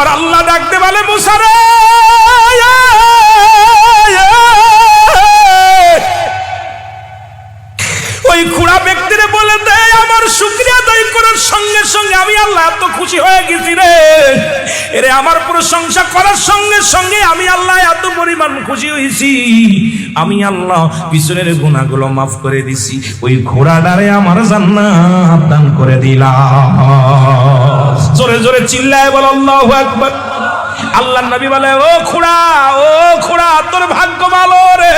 আমার আল্লাহ ডাকতে বলে মুসারে ব্যক্তিরে বলে দেয়, আমার শুক্রিয়া আদায় করার সঙ্গে সঙ্গে আমি আল্লাহ এত খুশি হয়ে গেছি রে। এরে, আমার প্রশংসা করার সঙ্গে সঙ্গে আমি আল্লাহ এত পরিমাণ খুশি হয়েছি। আমি আল্লাহ পিছনের গুণাগুলো মাফ করে দিছি। ওই ঘোড়াটারে আমার জান্নাত দান করে দিলাম। জোরে জোরে চিল্লায় বল, আল্লাহু আকবার। আল্লাহ নবী বলে, ও খুড়া ও খুড়া তোর ভাগ্য ভালো রে।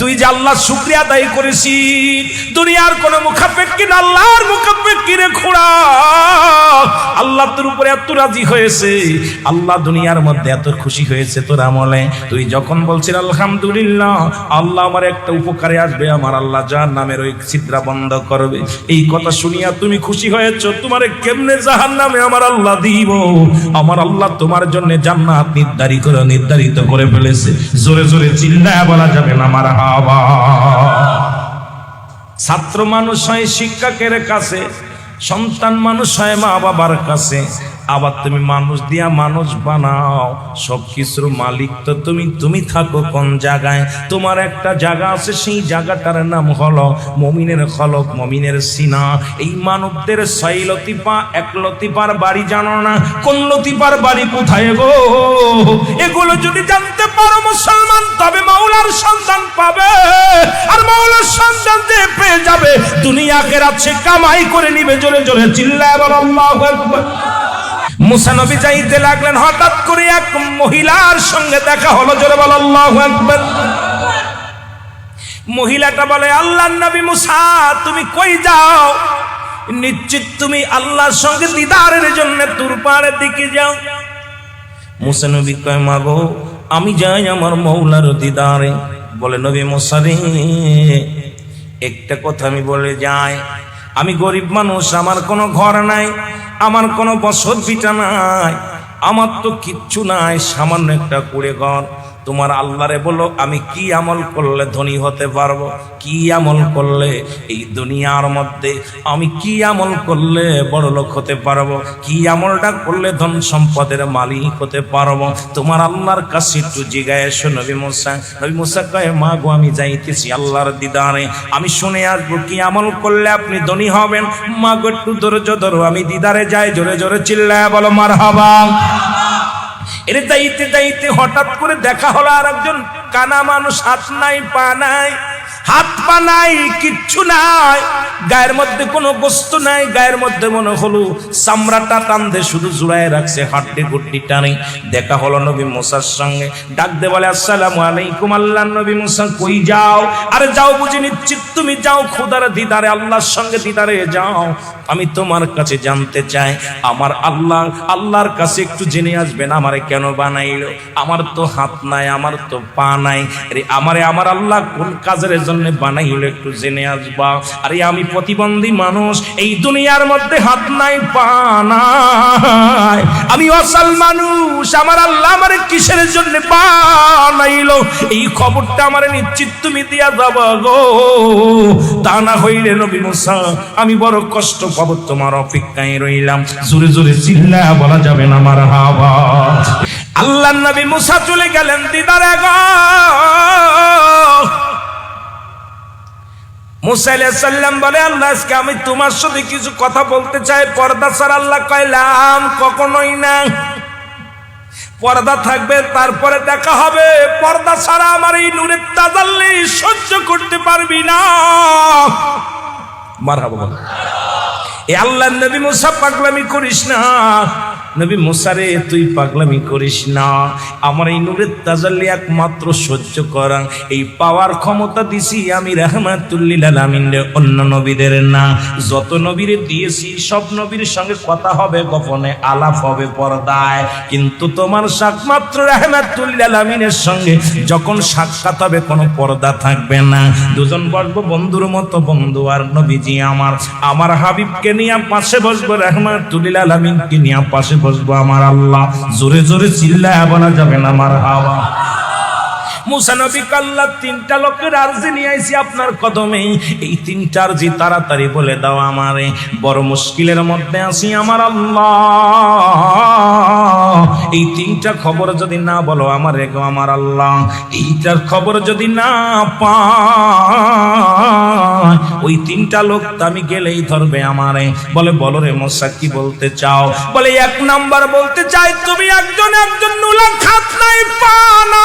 তুই যে আল্লাহ শুক্রিয়া আদায় করেছি দুনিয়ার কোন মুখাপেক্ষি না আল্লাহর মুখাপেক্ষি রে খোড়া। আল্লাহ তোর উপরে এত রাজি হয়েছে, আল্লাহ দুনিয়ার মধ্যে এত খুশি হয়েছে তোর আমলে। তুই যখন বলছিস, আলহামদুলিল্লাহ, আল্লাহ আমার একটা উপকারে আসবে, আমার আল্লাহ যার নামের ওই ছিদ্রা বন্ধ করবে। এই কথা শুনিয়া তুমি খুশি হয়েছ, তোমার কেমনে জাহান নামে আমার আল্লাহ দিব? আমার আল্লাহ তোমার জন্য জান্নাত নির্ধারিত করে নির্ধারিত করে ফেলেছে। জোরে জোরে চিল্লায় বলা যাবে না আমার ছাত্র মানুষ হয় শিক্ষকের কাছে সন্তান মানুষ হয় মা বাবার কাছে। আবার তুমি মানুষ দিয়া মানুষ বানাও। সব কিছুর মালিক তো তুমি তুমি থাকো কোন জায়গায়? তোমার একটা জায়গা আছে, সেই জায়গাটার নাম হলো মমিনের খলক, মমিনের সিনা। এই মানবদের ছয় লতিপা এক লতিপার বাড়ি জানো না? কোন লতিপার বাড়ি কোথায় গো? এগুলো যদি জানতে পারো মুসলমান, তবে মাওলার সন্তান পাবে। আর মাওলার সন্তান যে পেয়ে যাবে দুনিয়াকে রাচ্ছে কামাই করে নিবে, জোরে জোরে, চিল্লায় বল, আল্লাহু আকবার। মুসা নবী যাইতে লাগলেন, হঠাৎ করে এক মহিলার সঙ্গে দেখা হলো, জোরে বল, আল্লাহু মহিলাটা বলে আল্লাহ নবী মুসা, তুমি কই যাও? নিশ্চিত তুমি আল্লাহর সঙ্গে দিদারের জন্য তুরপাড়ের দিকে যাও। মুসা নবী কয় মাগো আমি যাই আমার মৌলার দিদারে। বলে, নবী মুসারে একটা কথা আমি বলে যাই আমি গরিব মানুষ, আমার কোনো ঘর নাই, আমার কোনো বসত বিটা নাই, আমার তো কিচ্ছু নাই, সামান্য একটা কুড়ে ঘর। তোমার আল্লাহরে বলো, আমি কি আমল করলে ধনী হতে পারব? কি আমল করলে এই দুনিয়ার মধ্যে আমি কি আমল করলে বড় লোক হতে পারব? কি আমলটা করলে ধন সম্পদের মালিক হতে পারব? তোমার আল্লাহর কাছে একটু জিগায় নবী মুসা। নবী মুসা কয়ে, মা গো, আমি যাইতেছি আল্লাহর দিদারে। আমি শুনে আসব কি আমল করলে আপনি ধনী হবেন? মা গো, একটু ধরো, আমি দিদারে যাই, জোরে জোরে চিল্লায় বলো মার হাবা এর যাইতে যাইতে হঠাৎ করে দেখা হলো আর একজন কানা মানুষ, হাত নাই, পা নাই। হাত পা নাই, কিচ্ছু নাই। গায়ের মধ্যে কোনো বস্তু নাই, গায়ের মধ্যে মনে হলো চামড়াটা টানতে শুধু জুড়ায় রাখছে, হাড্ডি গুড্ডি টানে। দেখা হলো নবী মুসার সঙ্গে। ডাক দে বলে, আসসালামু আলাইকুম আল্লাহ, নবী মুসা, কই যাও? আরে যাও বুঝে নিশ্চিত, তুমি যাও খুদার দিদারে, আল্লাহর সঙ্গে দিদারে যাও। আমি তোমার কাছে জানতে চাই, আমার আল্লাহ, আল্লাহর কাছে একটু জেনে আসবেন, আমারে কেন বানাইলো? আমার তো হাত নাই, আমার তো পা নাই। আরে, আমারে, আমার আল্লাহ কোন কাজের জন্য বানাইলো একটু জেনে আসবা। আরে আমি প্রতিবন্ধী মানুষ, এই দুনিয়ার মধ্যে হাত নাই আমি মানুষ, আমার আল্লাহ আমারে কিসের জন্য বানাইলো? এই খবরটা আমারে নিশ্চিত তুমি দিয়া যাবা গো। তা না হইলে নবী মুসা, আমি বড় কষ্ট পাবো, তোমার অপেক্ষায় রইলাম। জোরে জোরে চিল্লা বলা যাবে না আমার হাওয়া। আল্লাহ নবী মুসা চলে গেলেন দিদারে মুসা আলাইহিস সালাম বলে, আল্লাহ, আজকে আমি তোমার সাথে কিছু কথা বলতে চাই। পর্দা ছাড়া আল্লাহ কইলাম কখনোই না। পর্দা থাকবে, তারপরে দেখা হবে। পর্দা ছাড়া আমার এই নূরের তাজাল্লি সহ্য করতে পারবি না। মারহাবা বল। এ আল্লাহ নবী মুসা পাগলামি করিস না। নবী মুসারে, তুই পাগলামি করিস না। আমার এই নূরের তাজাল্লি একমাত্র সহ্য করা। এই পাওয়ার ক্ষমতা দিছি আমি রহমাতুল্লিল আলামিন অন্য নবীদের না। যত নবীরে দিয়েছি, সব নবীর সঙ্গে কথা হবে, গোপনে আলাপ হবে পর্দায়। কিন্তু তোমার একমাত্র রহমাতুল্লিল আলামিনের সঙ্গে যখন সাক্ষাৎ হবে, কোনো পর্দা থাকবে না। দুজন বসবো বন্ধুর মতো বন্ধু আর নবীজি আমার। আমার হাবিবকে নিয়ে পাশে বসবো, রহমাতুল্লিল আলামিনকে নিয়ে পাশে বসবো। আমার আল্লাহ। জোরে জোরে চিল্লায় বলা যাবে না আমার হাওয়া। তিনটা লোকের নিয়ে আইছি আপনার এই তিনটা বড় মুশকিলের মধ্যে আছি আমার আল্লাহ। এই তিনটা খবর যদি না বলো, আমার রেখো আমার আল্লাহ, এইটার খবর যদি না পা ওই তিনটা লোক তো আমি গেলেই ধরবে আমারে। বলে, বলো রে মশা কি বলতে চাও? বলে, এক নাম্বার বলতে চাই, তুমি একজন একজন নুলা খাত নাই পানা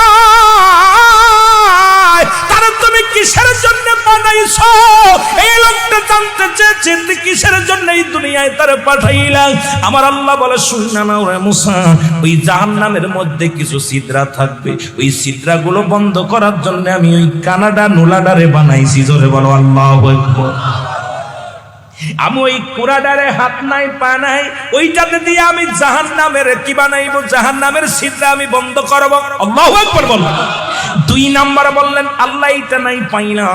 তারা তুমি কিসের জন্য বানাইছ? এই লোকটা জানতে কিসের জন্য এই দুনিয়ায় তারা পাঠাইলাম আমার আল্লাহ বলে, শুন ওরে মুসা, ওই জাহান্নামের মধ্যে কিছু সিদ্রা থাকবে। ওই সিদ্রাগুলো বন্ধ করার জন্য আমি ওই কানাডা নোলাডারে বানাইছি, জোরে বলো, আল্লাহ আমি ওই কুড়াডারে হাত নাই, পা নাই, ওইটাতে দিয়ে আমি জাহান নামের কি বানাইবো? জাহান নামের সিদ্ধা আমি বন্ধ করব। আল্লাহ বল দুই নাম্বার বললেন, আল্লাহ এটা নাই, পাই না।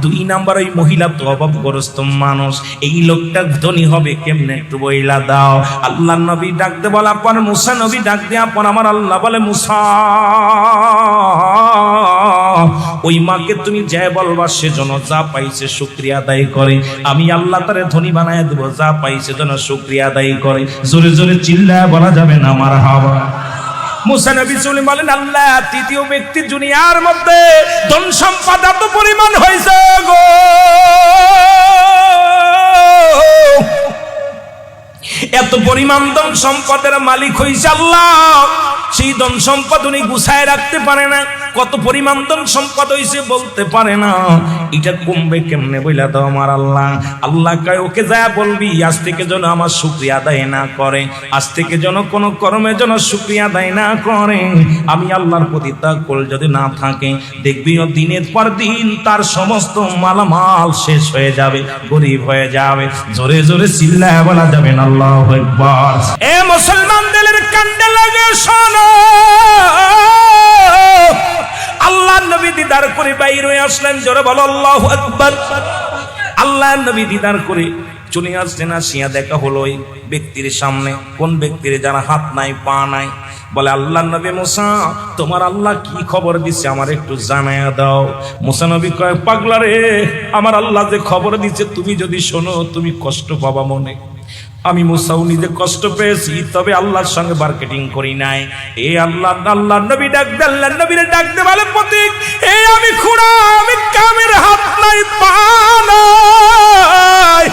দুই নাম্বার, ওই মহিলা তো অভাবগ্রস্ত মানুষ। এই লোকটা ধনী হবে কেমনে? একটু বইলা দাও। আল্লাহ নবী ডাকতে বলা পর মুসা নবী ডাক দেওয়া পর আমার আল্লাহ বলে, মুসা। ওই মাকে তুমি যা বলবা সেজন্য যা পাইছে শুক্রিয়া আদায় করে। আমি আল্লাহ তারে ধনী বানায় দেব, যা পাইছে যেন শুক্রিয়া আদায় করে। জোরে জোরে চিল্লায় বলা যাবে না আমার হাওয়া। এত পরিমাণ হয়েছে সম্পদের মালিক হয়েছে আল্লাহ। সেই ধন সম্পদ উনি গুছায় রাখতে পারে না। কত পরিমাণ ধন সম্পদ হয়েছে বলতে পারে না। এটা কমবে কেমনে বইলা দাও আমার আল্লাহ। আল্লাহ কয়, ওকে যা বলবি, আজ থেকে যেন আমার শুক্রিয়া আদায় না করে। আজ থেকে যেন কোনো কর্মে যেন শুক্রিয়া আদায় না করে। আমি আল্লাহর প্রতি তাকল যদি না থাকে, দেখবি ও দিনের পর দিন তার সমস্ত মালামাল শেষ হয়ে যাবে, গরিব হয়ে যাবে। জোরে জোরে চিল্লায় বলা যাবে না, আল্লাহ একবার এ মুসলমানদের কান্দে লাগে, শোনো। করে বাইর আসলেন, জোরে বলো, আল্লাহ আকবার। আল্লাহ নবী দিদার করে চলে আসলেন, আসিয়া দেখা হলো ওই ব্যক্তির সামনে। কোন ব্যক্তির? যারা হাত নাই, পা নাই। বলে, আল্লাহ নবী মুসা, তোমার আল্লাহ কি খবর দিচ্ছে আমার একটু জানায়া দাও। মুসা নবী কয়, পাগলা রে, আমার আল্লাহ যে খবর দিচ্ছে তুমি যদি শোনো, তুমি কষ্ট পাবা মনে। আমি মুসাও কষ্ট পেয়েছি, তবে আল্লাহর সঙ্গে মার্কেটিং করি নাই। এ আল্লাহ আল্লাহ নবী ডাক আল্লাহ নবীরে ডাক দে বলে প্রতীক। এ আমি খুড়া, আমি কামের হাত নাই, পা নাই।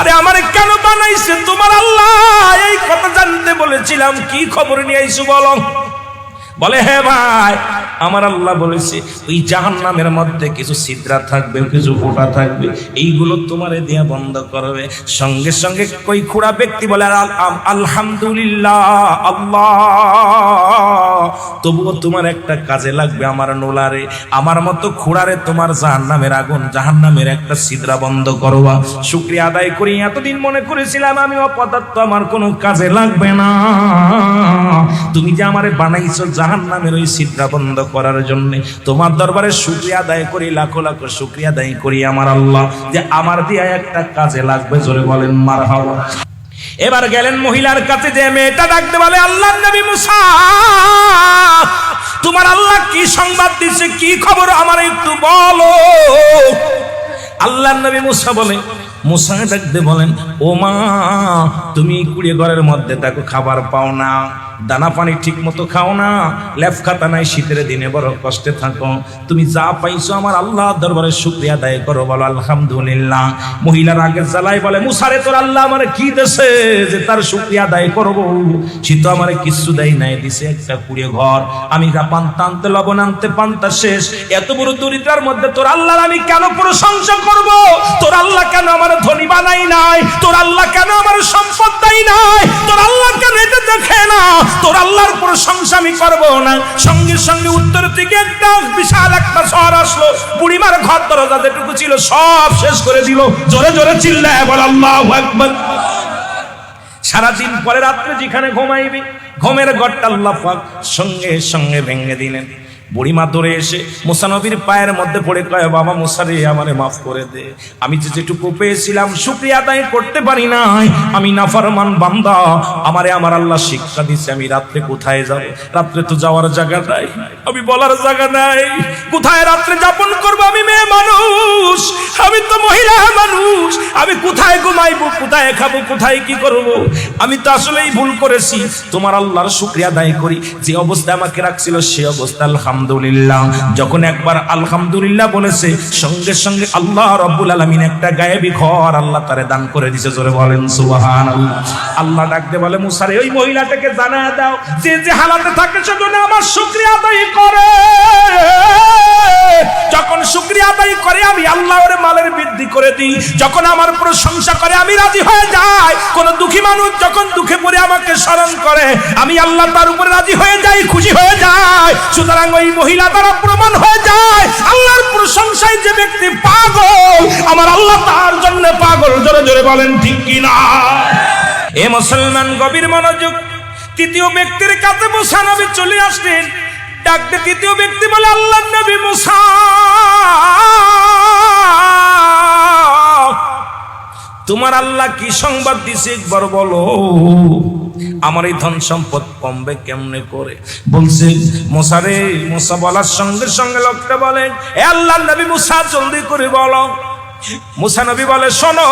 আরে আমার কেন বানাইছে তোমার আল্লাহ? এই কথা জানতে বলেছিলাম, কি খবর নিয়ে আইসু বলো? বলে হে ভাই আমার আল্লাহ বলেছে, ওই জাহান নামের মধ্যে কিছু সিদ্রা থাকবে, কিছু ফোটা থাকবে, এইগুলো তোমারে দিয়া বন্ধ করবে। সঙ্গে সঙ্গে কই খুড়া ব্যক্তি বলে আলহামদুলিল্লাহ, আল্লাহ। তবুও তোমার একটা কাজে লাগবে আমার নোলারে। আমার মতো খুড়ারে তোমার জাহান নামের আগুন জাহান নামের একটা সিদ্রা বন্ধ করবা। শুক্রিয়া আদায় করি, এতদিন মনে করেছিলাম আমি অপদার্থ, আমার কোনো কাজে লাগবে না। তুমি যে আমারে বানাইছো জাহান নামের ওই সিদ্রা বন্ধ করার জন্য তোমার দরবারে শুক্রিয়া আদায় করি, লাখো লাখো শুক্রিয়া আদায় করি আমার আল্লাহ। যে আমার দিয়া একটা কাজে লাগবে, জোরে বলেন মার হাওয়া এবার গেলেন মহিলার কাছে, যে মেয়েটা ডাকতে বলে আল্লাহ নবী মুসা, তোমার আল্লাহ কি সংবাদ দিচ্ছে কি খবর, আমার একটু বলো? আল্লাহ নবী মুসা বলে মুসা ডাকতে বলেন ও মা তুমি কুড়িয়ে ঘরের মধ্যে দেখো খাবার পাও না, দানা পানি ঠিক মতো খাও না লেফ খাতা নাই, শীতের দিনে বড় কষ্টে থাকো। তুমি যা পাইছো আমার আল্লাহ দরবারে শুক্রিয়া আদায় করো, বলো আলহামদুলিল্লাহ। মহিলার আগে জ্বালাই বলে, মুসারে, তোর আল্লাহ আমার কি দেশে যে তার শুক্রিয়া আদায় করব? সে তো আমার কিচ্ছু দেয় নাই, দিছে একটা কুড়িয়ে ঘর। আমি যা পান্তা আনতে, লবণ আনতে, পান্তা শেষ। এত বড় দরিদ্রার মধ্যে তোর আল্লাহর আমি কেন প্রশংসা করব? তোর আল্লাহ কেন আমার ধনী বানাই নাই। তোর আল্লাহ কেন আমার সম্পদ দেয় নাই? তোর আল্লাহ কেন এটা দেখে না? তোর আল্লাহর প্রশংসা আমি করব না। সঙ্গে সঙ্গে উত্তর থেকে একটা বিশাল একটা শহর আসলো। বুড়িমার ঘর দরজা যেটুকু ছিল সব শেষ করে দিল। জোরে জোরে চিল্লায় বল, আল্লাহু আকবার। সারাদিন পরে রাত্রে যেখানে ঘুমাইবি, ঘুমের ঘরটা আল্লাহ সঙ্গে সঙ্গে ভেঙে দিলেন। বুড়িমা দৌড়ে এসে মুসানবীর পায়ের মধ্যে পড়ে কয়, বাবা মুসারে আমারে মাফ করে দে। আমি যে যেটুকু পেয়েছিলাম, শুক্রিয়া আদায় করতে পারি নাই। আমি নাফরমান বান্দা। আমারে আমার আল্লাহ শিক্ষা দিচ্ছে আমি রাত্রে কোথায় যাব? রাত্রে তো যাওয়ার জায়গা নাই। আমি বলার জায়গা নাই। কোথায় রাত্রে যাপন করব আমি মেয়ে মানুষ? আমি তো মহিলা মানুষ। আমি কোথায় ঘুমাইবো, কোথায় খাব, কোথায় কি করব? আমি তো আসলেই ভুল করেছি। তোমার আল্লাহর শুক্রিয়া আদায় করি। যে অবস্থায় আমাকে রাখছিল, সে অবস্থা আলহামদুলিল্লাহ। যখন একবার আলহামদুলিল্লাহ বলেছে, সঙ্গে সঙ্গে আল্লাহ রব্বুল আলমিন একটা গায়েবী ঘর আল্লাহ তারে দান করে দিছে, জোরে বলেন সুবাহান আল্লাহ ডাকতে বলে, মুসারে, ওই মহিলাটাকে জানা দাও, যে যে হালাতে থাকে সেজন্য আমার শুক্রিয়া আদায় করে। যখন শুক্রিয়া আদায় করে, আমি আল্লাহর মালের বৃদ্ধি করে দিই। যখন আমার প্রশংসা করে, আমি রাজি হয়ে যাই। কোন দুঃখী মানুষ যখন দুঃখে পড়ে আমাকে স্মরণ করে, আমি আল্লাহ তার উপরে রাজি হয়ে যাই, খুশি হয়ে যাই। সুতরাং ওই মহিলা দ্বারা প্রমাণ হয়ে যায়, আল্লাহর প্রশংসায় যে ব্যক্তি পাগল, আমার আল্লাহ তার জন্য পাগল। জোরে জোরে বলেন, ঠিক কিনা এ মুসলমান গভীর মনোযোগ। তৃতীয় ব্যক্তির কাছে মুসা নবী চলে আসলেন। ডাকতে তৃতীয় ব্যক্তি বলে আল্লাহ নবী মুসা। তোমার আল্লাহ কি সংবাদ দিছে, একবার বলো। আমার এই ধন সম্পদ কমবে কেমনে করে? বলছে মোসারে মোসা বলার সঙ্গে সঙ্গে লোকটা বলে, এ আল্লাহ নবী মুসা জলদি করে বলো। মুসা নবী বলে, শোনো,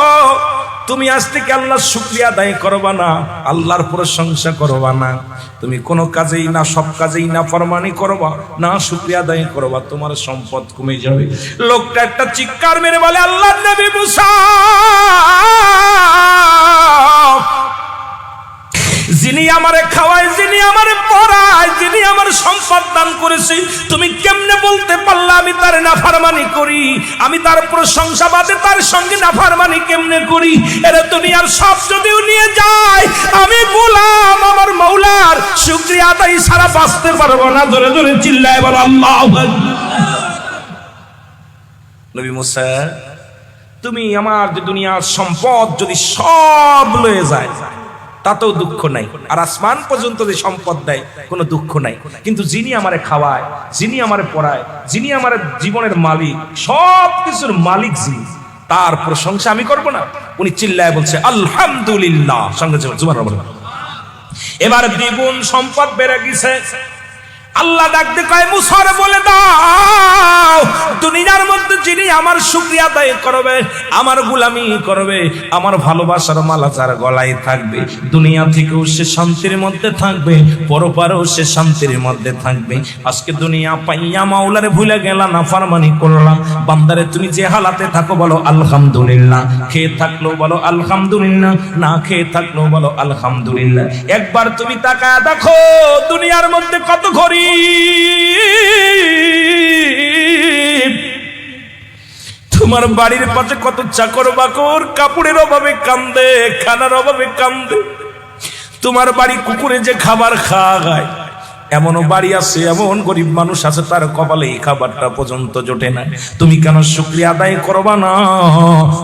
তুমি আজ থেকে আল্লাহর শুক্রিয়া আদায় করবা না, আল্লাহর প্রশংসা করবা না। তুমি কোনো কাজেই না, সব কাজেই না ফরমানি করবা, না শুক্রিয়া আদায় করবা, তোমার সম্পদ কমে যাবে। লোকটা একটা চিৎকার মেরে বলে, আল্লাহ নবী মুসা সম্পদ দান করেছে, তুমি কেমনে বলতে পারলা আমি তার নাফারমানি করি? আমি তার প্রশংসা বাদে তার সঙ্গে নাফারমানি কেমনে করি? এরা দুনিয়ার সব যদিও নিয়ে যায়, আমি গোলাম, আমার মৌলার শুক্রিয়া আদায় সারা বাঁচতে পারব না। ধরে ধরে চিল্লায় বলো, আল্লাহ নবী মুসা, তুমি আমার যে দুনিয়ার সম্পদ যদি সব লয়ে যায় তাতেও দুঃখ নাই। আর আসমান পর্যন্ত যে সম্পদ দেয়, কোনো দুঃখ নাই। কিন্তু যিনি আমারে খাওয়ায়, যিনি আমারে পড়ায়, যিনি আমার জীবনের মালিক সব কিছুর মালিক যিনি, তার প্রশংসা আমি করব না। উনি চিল্লায় বলছে, আলহামদুলিল্লাহ। সঙ্গে এবার দ্বিগুণ সম্পদ বেড়ে গেছে। আল্লাহ ডাকতে কয় মুসার বলে দাও, দুনিয়ার মধ্যে যিনি আমার শুক্রিয়া আদায় করবে, আমার গুলামি করবে, আমার ভালোবাসার মালা যার গলায় থাকবে, দুনিয়া থেকেও সে শান্তির মধ্যে থাকবে, পরপারেও সে শান্তির মধ্যে থাকবে। আজকে দুনিয়া পাইয়া মাওলারে ভুলে গেলাম না ফারমানি করলাম বান্দারে, তুমি যে হালাতে থাকো, বলো আলহামদুলিল্লাহ। খেয়ে থাকল বলো আলহামদুলিল্লাহ, না খেয়ে থাকল বলো আলহামদুলিল্লাহ। একবার তুমি তাকায় দেখো, দুনিয়ার মধ্যে কত ঘড়ি তোমার বাড়ির পাশে কত চাকর বাকর, কাপড়ের অভাবে কান্দে, খানার অভাবে কান্দে। তোমার বাড়ি কুকুরে যে খাবার খায়, এমনও বাড়ি আছে, এমন গরিব মানুষ আছে, তার কপালে এই খাবারটা পর্যন্ত জোটে না। তুমি কেন শুক্রিয়া আদায় করবা না?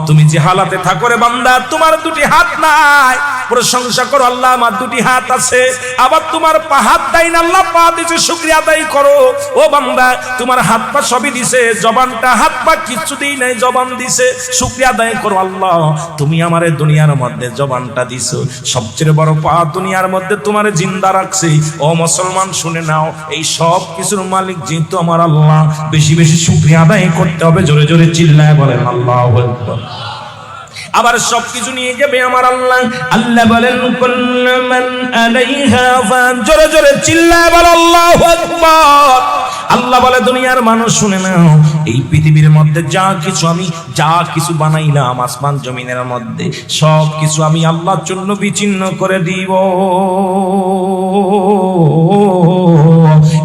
তুমি যে হালাতে থাকো রে বান্দা, তোমার দুটি হাত নাই। প্রশংসা করো, আল্লাহ আমার দুটি হাত আছে। আবার তোমার পা হাত দেয় না, আল্লাহ পা দিছে, শুক্রিয়া আদায় করো। ও বান্দা, তোমার হাত পা সবই দিছে, জবানটা হাত পা কিচ্ছু দিই নাই, জবান দিছে। শুক্রিয়া আদায় করো, আল্লাহ, তুমি আমারে দুনিয়ার মধ্যে জবানটা দিছো। সবচেয়ে বড় পা দুনিয়ার মধ্যে তোমার জিন্দা রাখছে। ও মুসলমান, শুনে নাও, এই সব কিছুর মালিক যেহেতু আমার আল্লাহ, বেশি বেশি শুক্রিয়া আদায় করতে হবে, জোরে জোরে চিল্লায় বলেন, আল্লাহ আবার সবকিছু নিয়ে যাবে আমার আল্লাহ। আল্লাহ বলেন জোরে জোরে চিল্লায় বল, আল্লাহু আল্লাহ বলে, দুনিয়ার মানুষ শুনে নাও, এই পৃথিবীর মধ্যে যা কিছু আমি, যা কিছু বানাইলাম আসমান জমিনের মধ্যে সব কিছু আমি আল্লাহর জন্য বিচ্ছিন্ন করে দিব।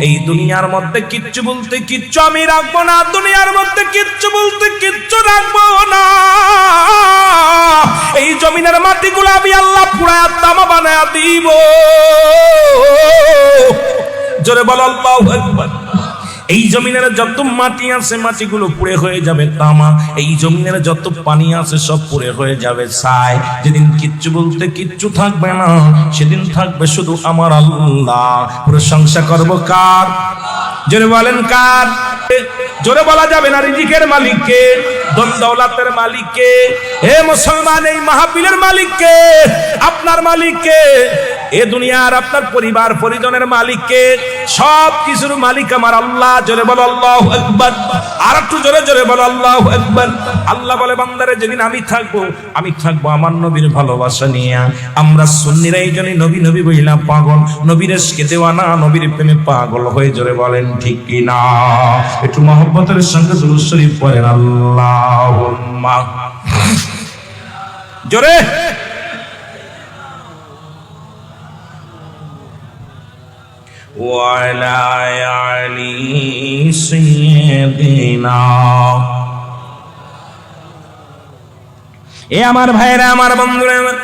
এই দুনিয়ার মধ্যে কিচ্ছু বলতে কিচ্ছু আমি রাখব না, দুনিয়ার মধ্যে কিচ্ছু বলতে কিচ্ছু রাখব না। এই জমিনের মাটিগুলো আমি আল্লাহ পুরা তামা বানায় দিব। জোরে বল, আল্লাহু আকবার। এই জমিনের যত মাটি আছে, মাটিগুলো পুড়ে হয়ে যাবে, তামা। এই জমিনের যত পানি আছে, সব পুড়ে হয়ে যাবে, ছাই। যেদিন কিচ্ছু বলতে কিচ্ছু থাকবে না, সেদিন থাকবে শুধু আমার আল্লাহ। প্রশংসা করব কার? জোরে বলেন কার? জোরে বলা যাবে না রিজিকের মালিককে, ধন দৌলাতের মালিককে। হে মুসলমান, এই মাহফিলের মালিককে, আপনার মালিককে এ দুনিয়ার আপনার পরিবার, পরিজনের মালিককে সব কিছুর মালিক আমার আল্লাহ। জোরে বলো, আল্লাহ একবার আর একটু জোরে জোরে বলো, আল্লাহ একবার আল্লাহ বলে, বান্দারে, যেদিন আমি থাকব আমি থাকব আমার নবীর ভালোবাসা নিয়ে। আমরা সুন্নিরা এই জন্যই নবী নবী বইলা পাগল। নবীর এসকে দেওয়ানা, নবীর প্রেমে পাগল হয়ে জোরে বলেন, ঠিক কি না? একটু মহব্বতের সঙ্গে দুরূদ শরীফ পড়েন আল্লাহ জোরে! وعلى علي سيدنا এ আমার ভাইরা আমার বন্ধুরা আমার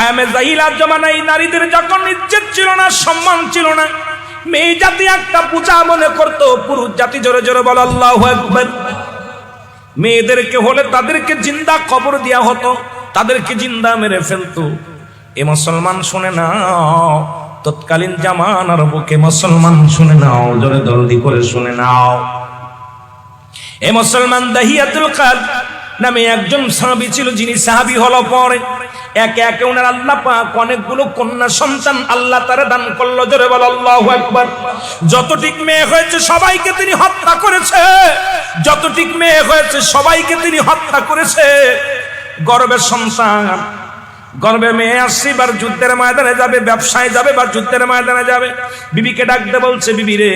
আয়ামে জাহিলার জমানায় নারীদের যখন ইজ্জত ছিল না সম্মান ছিল না মেয়ে জাতি একটা পূজা মনে করত পুরুষ জাতি জোরে জোরে বল আল্লাহ একবার মেয়েদেরকে হলে তাদেরকে জিন্দা কবর দেওয়া হতো তাদেরকে জিন্দা মেরে ফেলতো এ মুসলমান শুনে না তৎকালীন জামানার বুকে মুসলমান শুনে নাও, জোরে দলদি করে শুনে নাও। এ মুসলমান দাহিয়াতুল কাদ নামে একজন সাহাবী ছিল, যিনি সাহাবী হলো পরে। একে একে ওনার আল্লাহ পাক অনেকগুলো কন্যা সন্তান আল্লাহ তারা দান করল, জোরে বল, আল্লাহু আকবার। যতটিক মেয়ে হয়েছে, সবাইকে তিনি হত্যা করেছে। যতটিক মেয়ে হয়েছে, সবাইকে তিনি হত্যা করেছে। গর্বের সন্তান গর্বে মেয়ে আসছে, এবার যুদ্ধের ময়দানে যাবে, ব্যবসায় যাবে বা যুদ্ধের ময়দানে যাবে। বিবিকে ডাকতে বলছে, বিবি রে,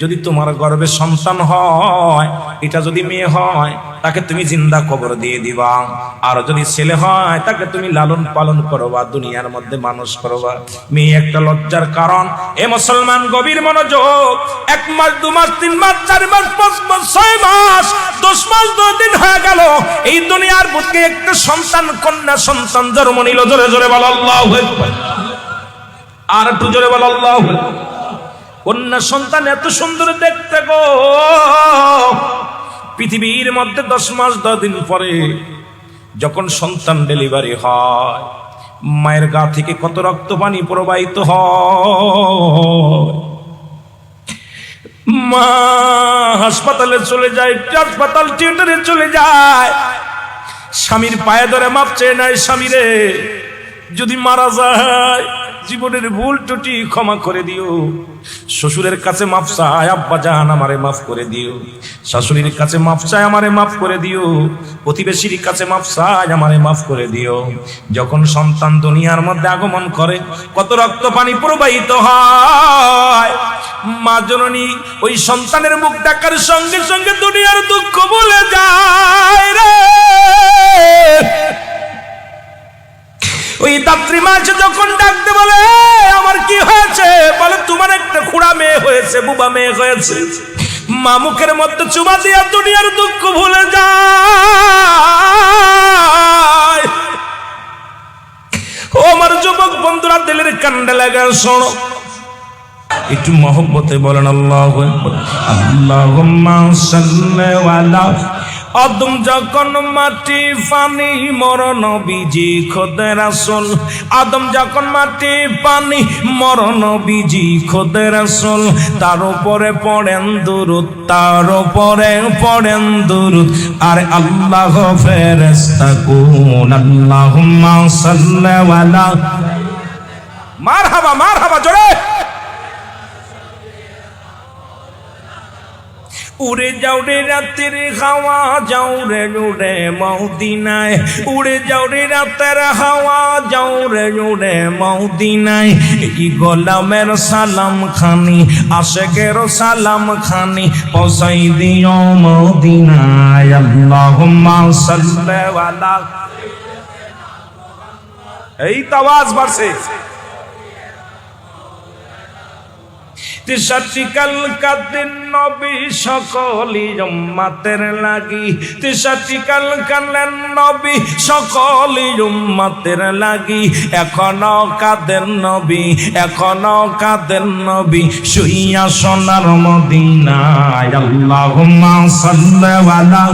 যদি তোমার গর্বে সন্তান হয়, এটা যদি মেয়ে হয়, তাকে তুমি জিন্দা কবর দিয়ে দিবা। আর যদি ছেলে হয়, তাকে তুমি লালন পালন করবা, দুনিয়ার মধ্যে মানুষ করবা। মেয়ে একটা লজ্জার কারণ। এ মুসলমান গভীর মনোযোগ। এক মাস, দু মাস, তিন মাস, চার মাস, পাঁচ মাস, ছয় মাস, দশ মাস, দশ দিন হয়ে গেল। এই দুনিয়ার বুকে একটা সন্তান, কন্যা সন্তান জন্ম নিল। জোরে জোরে বল আল্লাহ আর একটু জোরে বল আল্লাহ কন্যা সন্তান এত সুন্দর দেখতে গো। পৃথিবীর মধ্যে দশ মাস, দশ দিন পরে যখন সন্তান ডেলিভারি হয়, মায়ের গা থেকে কত রক্ত পানি প্রবাহিত হয়। মা হাসপাতালে চলে যায়, হাসপাতাল থিয়েটারে চলে যায়। স্বামীর পায়ে ধরে মাপ চেয়ে নেয় স্বামীরে। যদি মারা যায় জীবনের ভুল টুটি ক্ষমা করে দিও। শ্বশুরের কাছে মাফ চায়, আব্বা জাহান আমারে মাফ করে দিও। শাশুড়ির কাছে মাফ চায়, আমারে মাফ করে দিও। প্রতিবেশীর কাছে মাফ চায়, আমারে মাফ করে দিও। যখন সন্তান দুনিয়ার মধ্যে আগমন করে, কত রক্ত পানি প্রবাহিত হয়। মা জননী ওই সন্তানের মুখ ডাকার সঙ্গে সঙ্গে দুনিয়ার দুঃখ বলে যায় রে। ওই দাত্রী মাছ যখন ডাকতে বলে আমার কি হয়েছে? বলে, তোমার একটা খুড়া মেয়ে হয়েছে, বুবা মেয়ে হয়েছে। মা মুখের মধ্যে চুমা দিয়া দুনিয়ার দুঃখ ভুলে যায়। ও আমার যুবক বন্ধুরা, দিলের কান্ডে লাগা শোনো। একটু মহব্বতে বলেন, আল্লাহ আল্লাহ অদম যখন মাটি পানি, মরণ বিজি খোদের আসল। আদম যখন মাটি পানি, মরণ বিজি খোদের আসল। তার উপরে পড়েন দুরুদ, তার উপরে পড়েন দুরুদ। আর আল্লাহ ফেরেস্তা কোন আল্লাহ সাল্লাল্লাহু মার হাবা মার হাবা জোরে। উড়ে যাও রে রাতের হাওয়া, যাও রে উড়ে মৌদিনায়। উড়ে যাও রে রাতের হাওয়া, যাও রে উড়ে মৌদিনায়। এই গোলামের সালাম খানি, আশেকের সালাম খানি, পৌঁছাই দিও মৌদিনায়। আল্লাহুম্মা সাল্লি আলা এই তো আওয়াজ বাড়ছে। তিসাটিকাল কাদিন নবী সকলি উম্মাতের লাগি। তিসাটিকাল কালেন নবী সকলি উম্মাতের লাগি। এখনও কাদের নবী, এখনও কাদের নবী, শুইয়া সোনার মদিনায়। আল্লাহুম্মা সাল্লি আলা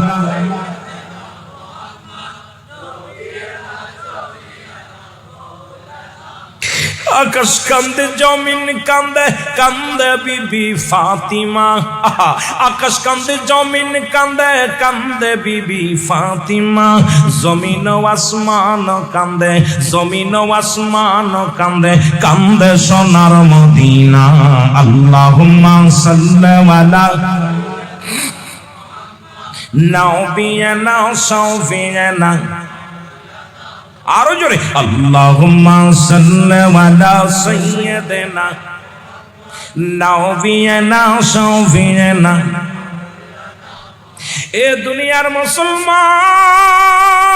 আকাশ কান্দে, জমিন কান্দে কান্দে বিবি ফাতিমা। আকাশ কান্দে, জমিন কান্দে কান্দে বিবি ফাতিমা। জমিন ও আসমান কান্দে, জমিন ও আসমান কান্দে কান্দে সোনার মদিনা। আল্লাহুম্মা সাল্লি আলা। নাও বিয়ে নাও সৌ বিয়ে না আরও জোরে, আল্লাহুম্মা সাল্লি আলা সাইয়্যিদিনা নাও বিয়ে নাও সৌ বিয়ে না এ দুনিয়ার মুসলমান!